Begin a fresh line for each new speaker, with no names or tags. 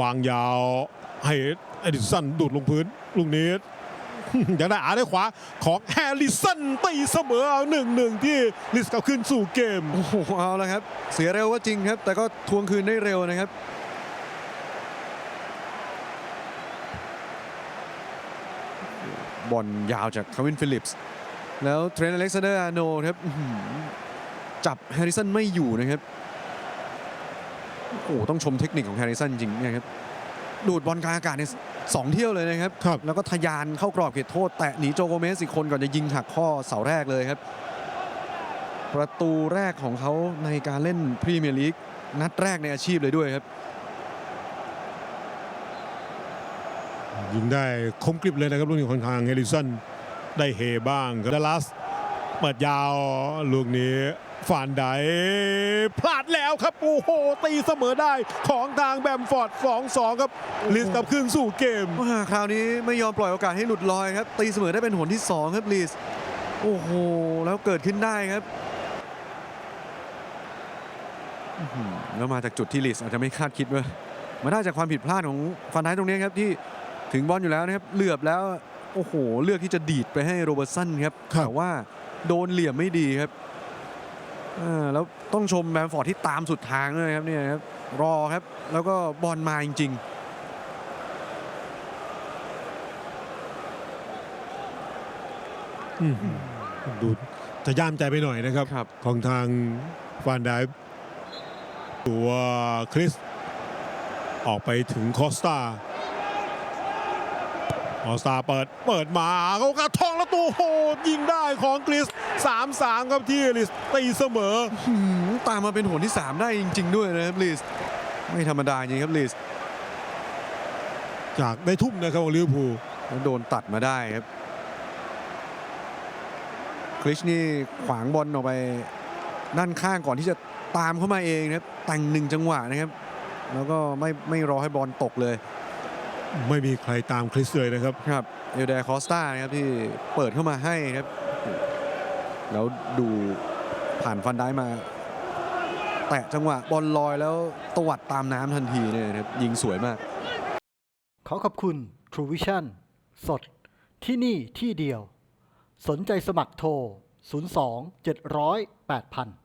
วางยาวให้เอดิสันดูดลงพื้นลูกนี้ยังได้อาได้ขวาของแฮร์ริสันตีเสมอเอาหนึ่งหนึ่งที่ลิสกลับขึ้นสู่เกม
โอ้โหเอาแล้วครับ เสียเร็วก็จริงครับ แต่ก็ทวงคืนได้เร็วนะครับบอลยาวจากคาวินฟิลิปส์ แล้วเทรนต์อเล็กซานเดอร์อาร์โนลด์ครับอื้อหือจับแฮร์ริสันไม่อยู่นะครับ โอ้โหต้องชมเทคนิคของแฮร์ริสันจริงๆนะครับดูดบอลกลางอากาศในสองเที่ยวเลยนะครับ
ครับ
แล้วก็ทะยานเข้ากรอบเขตโทษ แตะหนีโจโกเมสอีกคนก่อนจะยิงหักข้อเสาแรกเลยครับ ประตูแรกของเขาในการเล่นพรีเมียร์ลีกนัดแรกในอาชีพเลยด้วยครับ
ยิงได้คมกริบเลยนะครับลูกนี้ของทางเฮริสันได้เฮบ้างครับดัลลัส เปิดยาวลูกนี้ฟานไดพลาดแล้วครับโอ้โหตีเสมอได้ของทางแบมฟอร์ด2-2 ครับ ลิสกลับขึ้นสู่เกม
คราวนี้ไม่ยอมปล่อยโอกาสให้หลุดลอยครับ ตีเสมอได้เป็นหนที่ 2 ครับลีสโอ้โห แล้วเกิดขึ้นได้ครับแล้วมาจากจุดที่ลีสอาจจะไม่คาดคิดว่ามาได้จากความผิดพลาดของฟันไดตรงนี้ครับที่ถึงบอลอยู่แล้วนะครับเหลือบแล้ว โอ้โห เลือกที่จะดีดไปให้โรเบร์ตสันครับ
ครับ
แต่ว่าโดนเหลี่ยมไม่ดีครับอ่าแล้วต้องชมแบมฟอร์ดที่ตามสุดทางเลยครับเนี่ยครับรอครับ แล้วก็บอลมาจริงๆ
อืมดูจะย่ามใจไปหน่อยนะครับ
ครับ
ของทางฟานไดตัวคริส ออกไปถึงคอสตา คอสตาเปิดเปิดมาเขากระทองแล้วตัวโหดยิงได้ของคริส3-3ครับที่ลิสตีเสมอ
หืมตามมาเป็นหนที่ 3 ได้จริง ๆ ด้วยนะครับลีสไม่ธรรมดาจริงครับลีส
จากได้ทุ่มนะครับของลิเวอร์พูล
แล้วโดนตัดมาได้ครับคริชนี่ขวางบอลออกไปด้านข้างก่อนที่จะตามเข้ามาเองนะครับแต่งหนึ่งจังหวะนะครับ แล้วก็ไม่ไม่รอให้บอลตกเลย
ไม่มีใครตามคริสเลยนะครับ
ครับเอลเดคอสตานะครับที่เปิดเข้ามาให้ครับ แล้วดูผ่านฟันได้มา แตะจังหวะบอลลอยแล้วตวัดตามน้ำทันทีเนี่ยนะครับยิงสวยมาก
ขอขอบคุณ True Vision สดที่นี่ที่เดียว สนใจสมัครโทร 02 700 8000